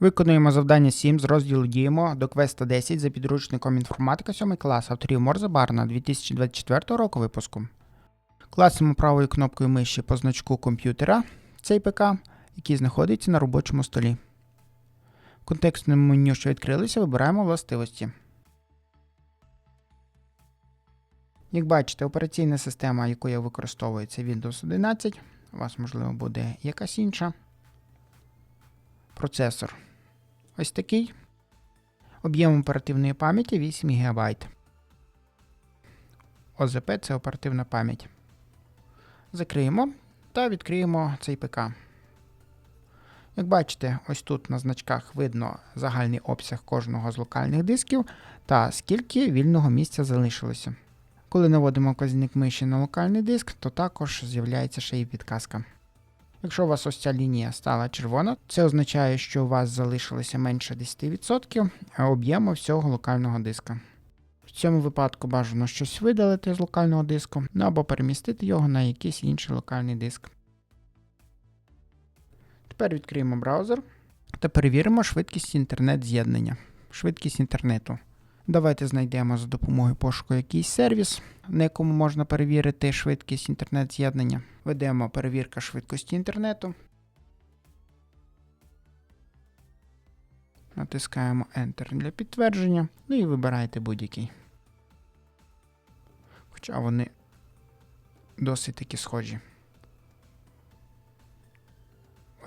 Виконуємо завдання 7 з розділу Діємо до квеста 10 за підручником інформатика 7 клас авторів Морза Барна 2024 року випуску. Класимо правою кнопкою миші по значку комп'ютера цей ПК, який знаходиться на робочому столі. В контекстному меню, що відкрилося, вибираємо властивості. Як бачите, операційна система, яку я використовую, це Windows 11. У вас, можливо, буде якась інша. Процесор ось такий. Об'єм оперативної пам'яті 8 ГБ. ОЗП це оперативна пам'ять. Закриємо та відкриємо цей ПК. Як бачите, ось тут на значках видно загальний обсяг кожного з локальних дисків та скільки вільного місця залишилося. Коли наводимо вказівник миші на локальний диск, то також з'являється ще й підказка. Якщо у вас ось ця лінія стала червона, це означає, що у вас залишилося менше 10% об'єму всього локального диска. В цьому випадку бажано щось видалити з локального диску, ну або перемістити його на якийсь інший локальний диск. Тепер відкриємо браузер та перевіримо швидкість інтернет-з'єднання, швидкість інтернету. Давайте знайдемо за допомогою пошуку якийсь сервіс, на якому можна перевірити швидкість інтернет-з'єднання. Ведемо перевірка швидкості інтернету. Натискаємо Enter для підтвердження. Ну і вибираєте будь-який. Хоча вони досить таки схожі.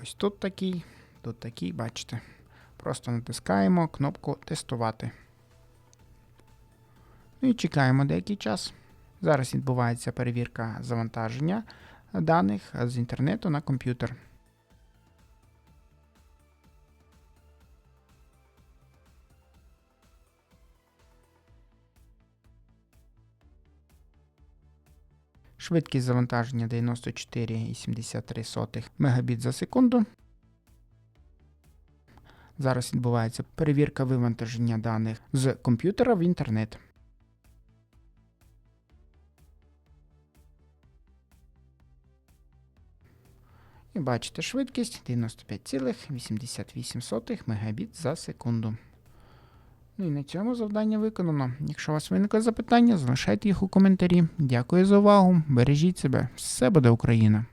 Ось тут такий, тут такий, бачите. Просто натискаємо кнопку Тестувати. Ну і чекаємо деякий час. Зараз відбувається перевірка завантаження даних з інтернету на комп'ютер. Швидкість завантаження 94,73 Мбіт за секунду. Зараз відбувається перевірка вивантаження даних з комп'ютера в інтернет. І бачите швидкість 95,88 Мбіт за секунду. Ну і на цьому завдання виконано. Якщо у вас виникли запитання, залишайте їх у коментарі. Дякую за увагу. Бережіть себе. Все буде Україна!